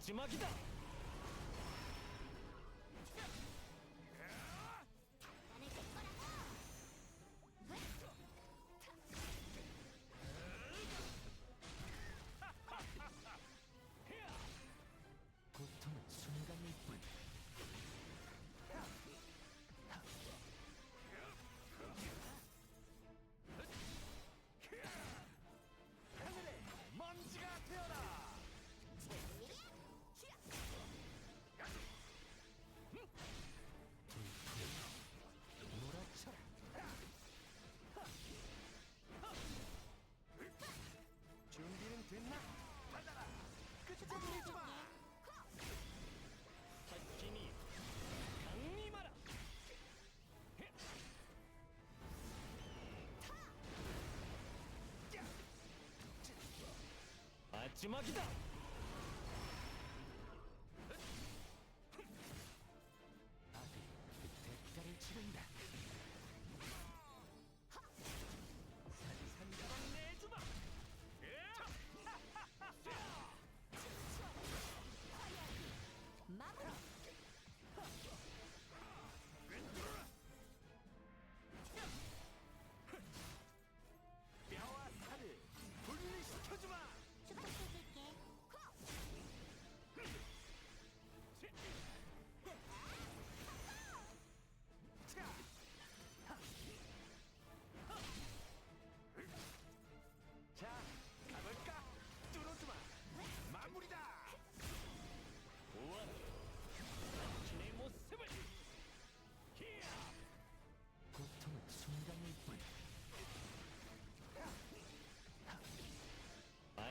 ち巻きだ。 마지막이다!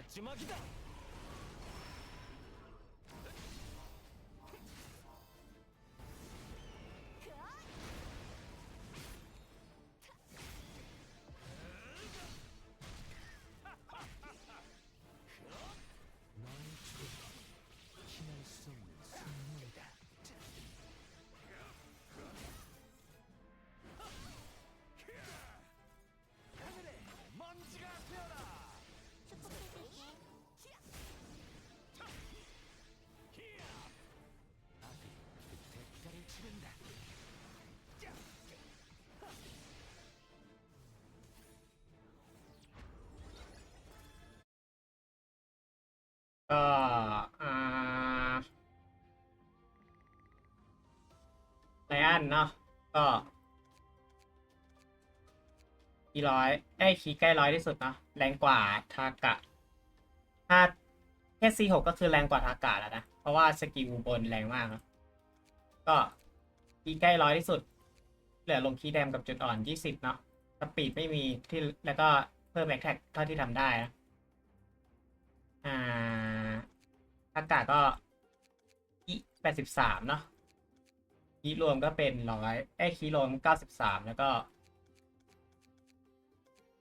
마지막이 ไลอันเนาะก็คีร้อยไอ้คีใกล้ร้อยที่สุดเนาะแรงกว่าทากะถ้าแค่ซีหกก็คือแรงกว่าทากะแล้วนะ เพราะว่าสกิลบนแรงมากเนอะก็คีใกล้ร้อยที่สุด เหลือลงคีแดมกับจุดอ่อนยี่สิบเนาะสปีดไม่มีที่แล้วก็เพิ่มแอคแท็กเท่าที่ทำได้นะอ่าอากาศก็อีแปดสิบสามเนาะ คีรวมก็เป็นร้อยไอ้ยคีรวมเก้าสิบสามแล้วก็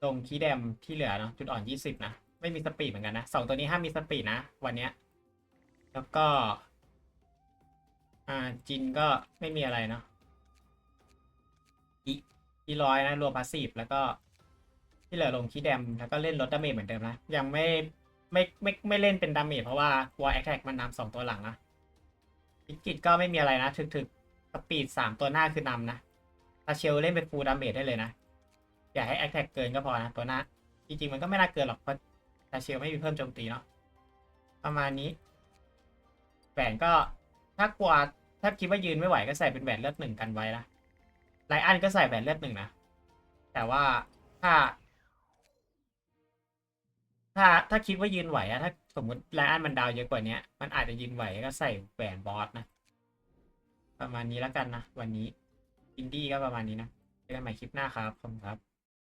ลงคีแดมที่เหลือเนาะจุดอ่อนยี่สิบนะ ไม่มีสปีดเหมือนกันนะสองตัวนี้ห้ามมีสปีดนะ วันเนี้ย แล้วก็ อ่าจินก็ไม่มีอะไรเนาะอีอีร้อยนะ รวมพาสซีฟแล้วก็ที่เหลือลงคีแดมแล้วก็เล่นลดดาเมจเหมือนเดิมนะ ยังไม่ไม่ไม่ไม่เล่นเป็นดาเมจเพราะว่ากลัวแอคแท็กมันนำสองตัวหลังนะพิกิตก็ไม่มีอะไรนะถึกถึก สปีดสามตัวหน้าคือนำนะตาเชลเล่นเป็นฟูลดาเมจได้เลยนะ อย่าให้แอคแท็กเกินก็พอนะตัวหน้า จริงๆมันก็ไม่น่าเกินหรอกเพราะตาเชลไม่มีเพิ่มโจมตีเนาะประมาณนี้แหวนก็ถ้ากลัวถ้าคิดว่ายืนไม่ไหวก็ใส่เป็นแหวนเลือดหนึ่งกันไว้นะไลอันก็ใส่แหวนเลือดหนึ่งนะแต่ว่าถ้า ถ้าถ้าคิดว่ายืนไหวอะถ้าสมมติไลอันมันดาวเยอะกว่าเนี้ยมันอาจจะยืนไหวก็ใส่แหวนบอสนะ ประมาณนี้แล้วกันนะ วันนี้อินดี้ก็ประมาณนี้นะเจอกันใหม่คลิปหน้าครับขอบคุณครับ